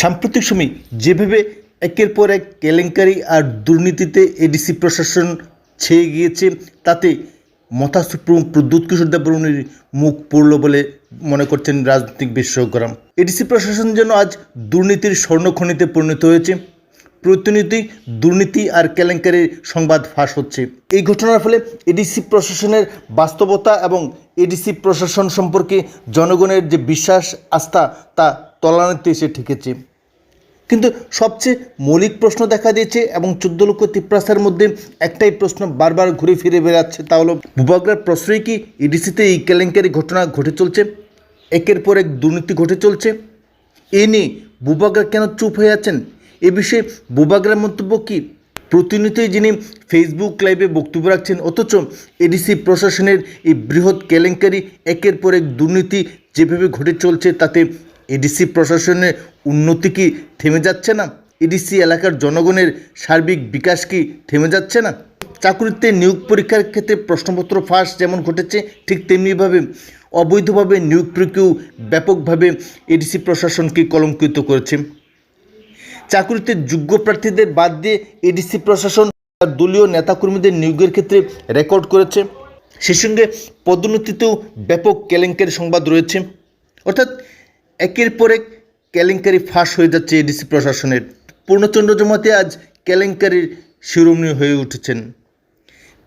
সাম্প্রতিক সময় যেভাবে একের পর এক কেলেঙ্কারি আর দুর্নীতিতে এডিসি প্রশাসন ছেয়ে গিয়েছে, তাতে সুপ্রিম প্রদ্যুৎ কিশোর দেববর্মনের মুখ পড়ল বলে মনে করছেন রাজনৈতিক বিশেষজ্ঞরা। এডিসি প্রশাসন যেন আজ দুর্নীতির স্বর্ণখনিতে পরিণত হয়েছে। প্রতিনিধি দুর্নীতি আর কেলেঙ্কারির সংবাদ ফাঁস হচ্ছে। এই ঘটনার ফলে এডিসি প্রশাসনের বাস্তবতা এবং এডিসি প্রশাসন সম্পর্কে জনগণের যে বিশ্বাস, আস্থা, তা তলানিতে এসে ঠেকেছে। কিন্তু সবচেয়ে মৌলিক প্রশ্ন দেখা দিয়েছে এবং চোদ্দ লক্ষ তিপ্রাসের মধ্যে একটাই প্রশ্ন বারবার ঘুরে ফিরে বেড়াচ্ছে, তা হলো ভূভাগরার প্রশ্রয় কি ইডিসিতে এই কেলেঙ্কারি ঘটনা ঘটে চলছে? একের পর এক দুর্নীতি ঘটে চলছে? এ নিয়ে বুবাগরা কেন চুপ হয়ে আছেন? এ বিষয়ে বুবাগরার মন্তব্য কী? প্রতিনিয়তই যিনি ফেসবুক লাইভে বক্তব্য রাখছেন, অথচ এডিসি প্রশাসনের এই বৃহৎ কেলেঙ্কারি, একের পর এক দুর্নীতি যেভাবে ঘটে চলছে, তাতে এডিসি প্রশাসনের উন্নতি কি থেমে যাচ্ছে না? এডিসি এলাকার জনগণের সার্বিক বিকাশ কি থেমে যাচ্ছে না? চাকরিতে নিয়োগ পরীক্ষার ক্ষেত্রে প্রশ্নপত্র ফাঁস যেমন ঘটেছে, ঠিক তেমনিভাবে অবৈধভাবে নিয়োগ প্রক্রিয়াও ব্যাপকভাবে এডিসি প্রশাসনকে কলঙ্কিত করেছে। চাকরিতে যোগ্য প্রার্থীদের বাদ দিয়ে এডিসি প্রশাসন দলীয় নেতাকর্মীদের নিয়োগের ক্ষেত্রে রেকর্ড করেছে। সে সঙ্গে পদোন্নতিতেও ব্যাপক কেলেঙ্কারি সংবাদ রয়েছে। অর্থাৎ একের পর এক কেলেঙ্কারি ফাঁস হয়ে যাচ্ছে এডিসি প্রশাসনের। পূর্ণচন্দ্র জমাতে আজ কেলেঙ্কারির শিরোমণি হয়ে উঠেছেন।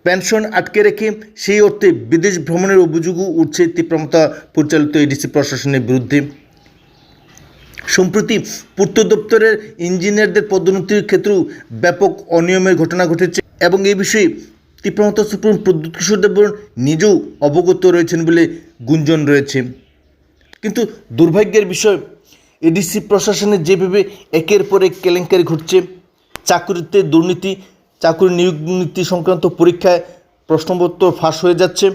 পেনশন আটকে রেখে সেই অর্থে বিদেশ ভ্রমণের অভিযোগও উঠছে তীব্রমতা পরিচালিত এডিসি প্রশাসনের বিরুদ্ধে। সম্প্রতি পূর্ত দপ্তরের ইঞ্জিনিয়ারদের পদোন্নতির ক্ষেত্রেও ব্যাপক অনিয়মের ঘটনা ঘটেছে এবং এই বিষয়ে তীব্রমতা সুপ্রিম প্রদ্যুৎ কিশোর দেববর্মন নিজেও অবগত রয়েছেন বলে গুঞ্জন রয়েছে। কিন্তু দুর্ভাগ্যের বিষয়, এডিসি প্রশাসনে যেভাবে একের পর এক কেলেঙ্কারি ঘটছে, চাকরিতে দুর্নীতি, চাকরি নিয়োগ নীতি সংক্রান্ত পরীক্ষায় প্রশ্নপত্র ফাঁস হয়ে যাচ্ছে।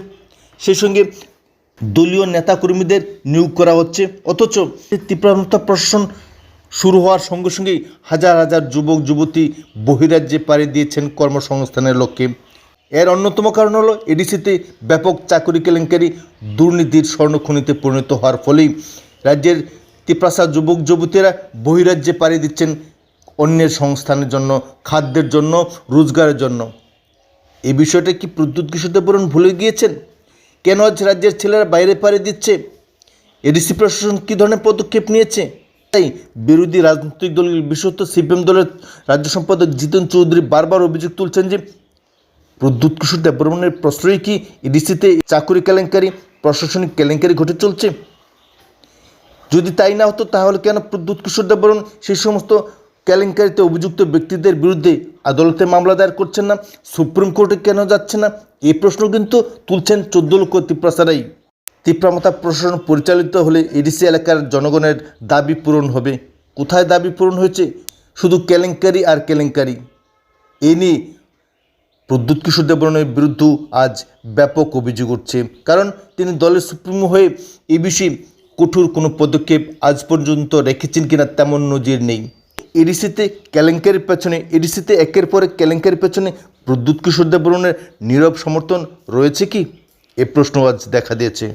সেই সঙ্গে দলীয় নেতাকর্মীদের নিয়োগ করা হচ্ছে। অথচ তীব্রতা প্রশাসন শুরু হওয়ার সঙ্গে সঙ্গেই হাজার হাজার যুবক, যুবতী বহিরাজ্যে পাড়ি দিয়েছেন কর্মসংস্থানের লক্ষ্যে। এর অন্যতম কারণ হলো এডিসিতে ব্যাপক চাকরি কেলেঙ্কারি, দুর্নীতির স্বর্ণখনিতে পরিণত হওয়ার ফলেই রাজ্যের তিপ্রাসা যুবক, যুবতীরা বহিরাজ্যে পাড়ি দিচ্ছেন অন্যের সংস্থানের জন্য, খাদ্যের জন্য, রোজগারের জন্য। এই বিষয়টা কি প্রদ্যুৎ কিশোর দেববর্মন ভুলে গিয়েছেন? কেন আজ রাজ্যের ছেলেরা বাইরে পাড়ি দিচ্ছে? এডিসি প্রশাসন কী ধরনের পদক্ষেপ নিয়েছে? তাই বিরোধী রাজনৈতিক দল বিশেষত সিপিএম দলের রাজ্য সম্পাদক জিতেন চৌধুরী বারবার অভিযোগ তুলছেন যে প্রদ্যুৎ কিশোর দেববর্মনের প্রশ্রয় কি ইডিসিতে চাকুরি কেলেঙ্কারি, প্রশাসনিক কেলেঙ্কারি ঘটে চলছে? যদি তাই না হতো, তাহলে কেন প্রদ্যুৎ কিশোর দেববর্মন সেই সমস্ত কেলেঙ্কারিতে অভিযুক্ত ব্যক্তিদের বিরুদ্ধে আদালতে মামলা দায়ের করছেন না? সুপ্রিম কোর্টে কেন যাচ্ছে না? এই প্রশ্ন কিন্তু তুলছেন চোদ্দ লক্ষ তিপ্রাসারাই তিপ্রামতা প্রশাসন পরিচালিত হলে এডিসি এলাকার জনগণের দাবি পূরণ হবে। কোথায় দাবি পূরণ হয়েছে? শুধু কেলেঙ্কারি আর কেলেঙ্কারি। এ নিয়ে প্রদ্যুৎ কিশোর দেবরণের বিরুদ্ধেও আজ ব্যাপক অভিযোগ উঠছে। কারণ তিনি দলের সুপ্রিমো হয়ে এ বিষয়ে কঠোর কোনো পদক্ষেপ আজ পর্যন্ত রেখেছেন কিনা তেমন নজির নেই। এডিসিতে কেলেঙ্কারির পেছনে এডিসিতে একের পরে এক কেলেঙ্কারির পেছনে প্রদ্যুৎ কিশোর দেবরণের নীরব সমর্থন রয়েছে কি? এ প্রশ্ন আজ দেখা দিয়েছে।